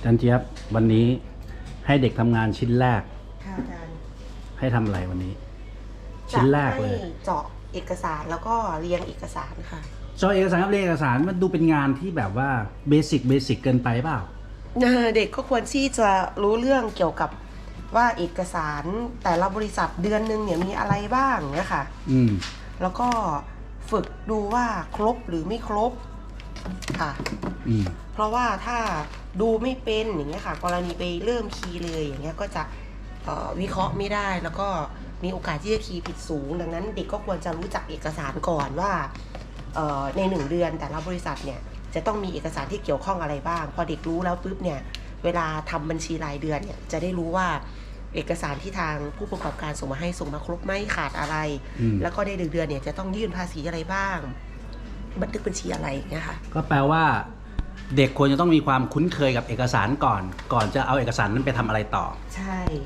อาจันเจี๊ยบวันนี้ให้เด็กทำงานชิ้นแรก ค่ะอาจารย์ให้ทำอะไรวันนี้ ชิ้นแรกเลยจะให้เจาะเอกสารแล้วก็เรียงเอกสารค่ะ จอเอกสารกับเรียนเอกสารมันดูเป็นงานที่แบบว่าเบสิกเบสิกเกินไปเปล่า เออเด็กก็ควรที่จะรู้เรื่องเกี่ยวกับว่าเอกสารแต่ละบริษัทเดือนหนึ่งเนี่ยมีอะไรบ้างเนี่ยค่ะ อืม แล้วก็ฝึกดูว่าครบหรือไม่ครบ ค่ะ อืม เพราะว่าถ้าดูไม่เป็นอย่างเงี้ยค่ะ กรณีไปเริ่มคีย์เลยอย่างเงี้ยก็จะเอ่อวิเคราะห์ไม่ได้แล้วก็มีโอกาสที่จะคีย์ผิดสูง ดังนั้นเด็กก็ควรจะรู้จักเอกสารก่อนว่าเอ่อในหนึ่งเดือนแต่ละบริษัทเนี่ยจะต้องมีเอกสารที่เกี่ยวข้องอะไรบ้าง พอเด็กรู้แล้วปุ๊บเนี่ยเวลาทำบัญชีรายเดือนเนี่ยจะได้รู้ว่าเอกสารที่ทางผู้ประกอบการส่งมาให้ส่งมาครบไหมขาดอะไร อืม แล้วก็ในหนึ่งเดือนเนี่ยจะต้องยื่นภาษีอะไรบ้าง บันทึกบัญชีอะไรอย่างเงี้ยค่ะ ก็แปลว่า เด็กควรจะต้องมีความคุ้นเคยกับเอกสารก่อน ก่อนจะเอาเอกสารนั้นไปทำอะไรต่อ ใช่